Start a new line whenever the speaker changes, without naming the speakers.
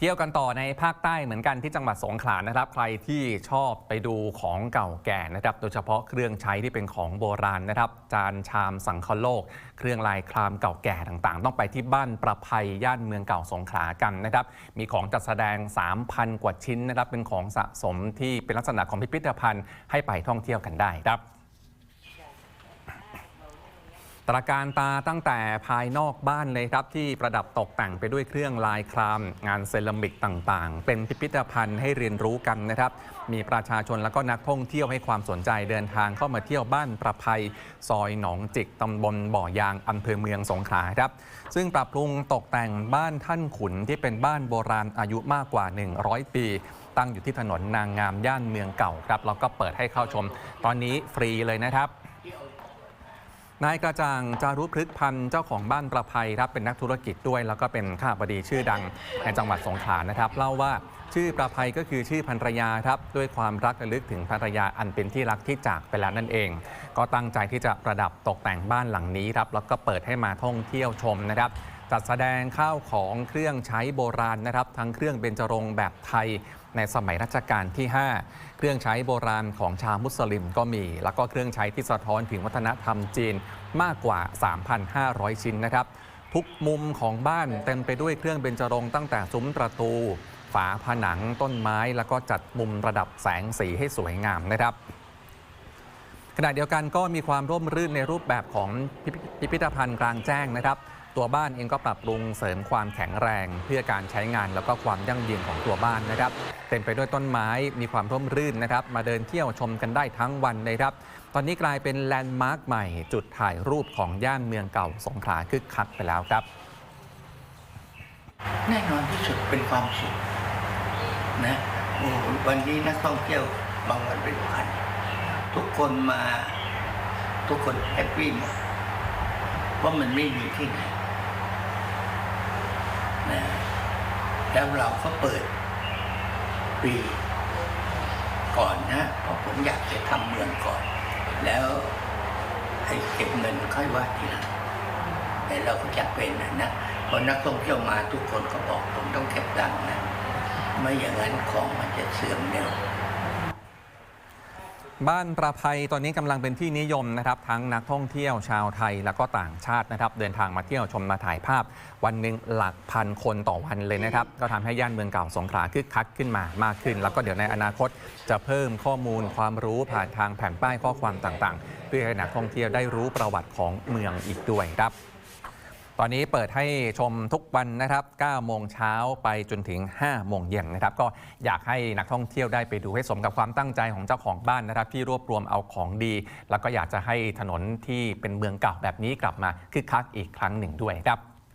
เที่ยวกันต่อในภาคใต้เหมือนกันที่จังหวัดสงขลานะครับ ใครที่ชอบไปดูของเก่าแก่นะครับ โดยเฉพาะเครื่องใช้ที่เป็นของโบราณนะครับ จานชามสังคโลก เครื่องลายครามเก่าแก่ต่างๆ ต้องไปที่บ้านประภัยย่านเมืองเก่าสงขลากันนะครับ มีของจัดแสดง 3,000 กว่าชิ้นนะครับ เป็นของสะสมที่เป็นลักษณะของพิพิธภัณฑ์ให้ไปท่องเที่ยวกันได้ครับ ตระการตาตั้งแต่ภายนอกบ้านเลยครับ ที่ประดับตกแต่งไปด้วยเครื่องลายคราม งานเซรามิกต่างๆ เป็นพิพิธภัณฑ์ให้เรียนรู้กันนะครับ มีประชาชนและก็นักท่องเที่ยวให้ความสนใจเดินทางเข้ามาเที่ยวบ้านประภัยซอยหนองจิกตำบลบ่อยางอำเภอเมืองสงขลาครับ ซึ่งปรับปรุงตกแต่งบ้านท่านขุนที่เป็นบ้านโบราณอายุมากกว่า 100 ปีตั้งอยู่ที่ถนนนางงามย่านเมืองเก่าครับแล้วก็เปิดให้เข้าชม ตอนนี้ฟรีเลยนะครับ นายกระจ่างจารุพฤกษ์พันธ์เจ้าของบ้านประภัยครับเป็นนักธุรกิจด้วย แล้วก็เป็นข้าบดีชื่อดังในจังหวัดสงขลานะครับเล่าว่าชื่อประภัยก็คือชื่อภรรยาครับด้วยความรักระลึกถึงภรรยาอันเป็นที่รักที่จากไปแล้วนั่นเอง ก็ตั้งใจที่จะประดับตกแต่งบ้านหลังนี้ครับแล้วก็เปิดให้มาท่องเที่ยวชมนะครับ จัดแสดงข้าวของเครื่องใช้โบราณนะครับ ทั้งเครื่องเบญจรงค์แบบไทยในสมัยรัชกาลที่ 5 เครื่องใช้โบราณของชาวมุสลิมก็มี แล้วก็เครื่องใช้ที่สะท้อนถึงวัฒนธรรมจีนมากกว่า 3,500 ชิ้นนะครับ ทุกมุมของบ้านเต็มไปด้วยเครื่องเบญจรงค์ตั้งแต่ซุ้มประตู ฝาผนังต้นไม้ แล้วก็จัดมุมระดับแสงสีให้สวยงามนะครับขณะเดียวกันก็มีความร่มรื่นในรูปแบบของพิพิพิพิธภัณฑ์กลางแจ้งนะครับ ตัวบ้านเองก็ปรับปรุงเสริมความแข็งแรง เพื่อการใช้งานแล้วก็ความยั่งยืนของตัวบ้านนะครับ เต็มไปด้วยต้นไม้มีความร่มรื่นนะครับ มาเดินเที่ยวชมกันได้ทั้งวันเลยครับ ตอนนี้กลายเป็นแลนด์มาร์คใหม่ จุดถ่ายรูปของย่านเมืองเก่าสงขลาคึกคักไปแล้วครับ
แน่นอนที่สุดเป็นความสุขนะโอ้วันนี้นักท่องเที่ยวบางวันเป็นพันทุกคนมาทุกคนแฮปปี้หมดเพราะมันไม่มีที่ไหนนะ แล้วเราก็เปิดปีก่อนนะเพราะผมอยากจะทำเมืองก่อน แล้วให้เก็บเงินค่อยว่าทีหลังแต่เราก็จะเป็นนะนะพอนักท่องเที่ยวมาทุกคนก็บอกผมต้องเก็บดังนะไม่อย่างนั้นของมันจะเสื่อมเร็ว
บ้านประภัยตอนนี้กำลังเป็นที่นิยมนะครับทั้งนักท่องเที่ยวชาวไทยแล้วก็ต่างชาตินะครับ เดินทางมาเที่ยวชมมาถ่ายภาพ วันหนึ่งหลักพันคนต่อวันเลยนะครับ ก็ทำให้ย่านเมืองเก่าสงขลาคึกคักขึ้นมามากขึ้น แล้วก็เดี๋ยวในอนาคตจะเพิ่มข้อมูลความรู้ผ่านทางแผ่นป้ายข้อความต่างๆ เพื่อให้นักท่องเที่ยวได้รู้ประวัติของเมืองอีกด้วยครับ ตอนนี้เปิดให้ชมทุกวันนะครับ 9 โมงเช้าไปจนถึง 5 โมงเย็นนะครับ ก็อยากให้นักท่องเที่ยวได้ไปดูให้สมกับความตั้งใจของเจ้าของบ้านนะครับ ที่รวบรวมเอาของดี แล้วก็อยากจะให้ถนนที่เป็นเมืองเก่าแบบนี้กลับมาคึกคักอีกครั้งหนึ่งด้วยครับ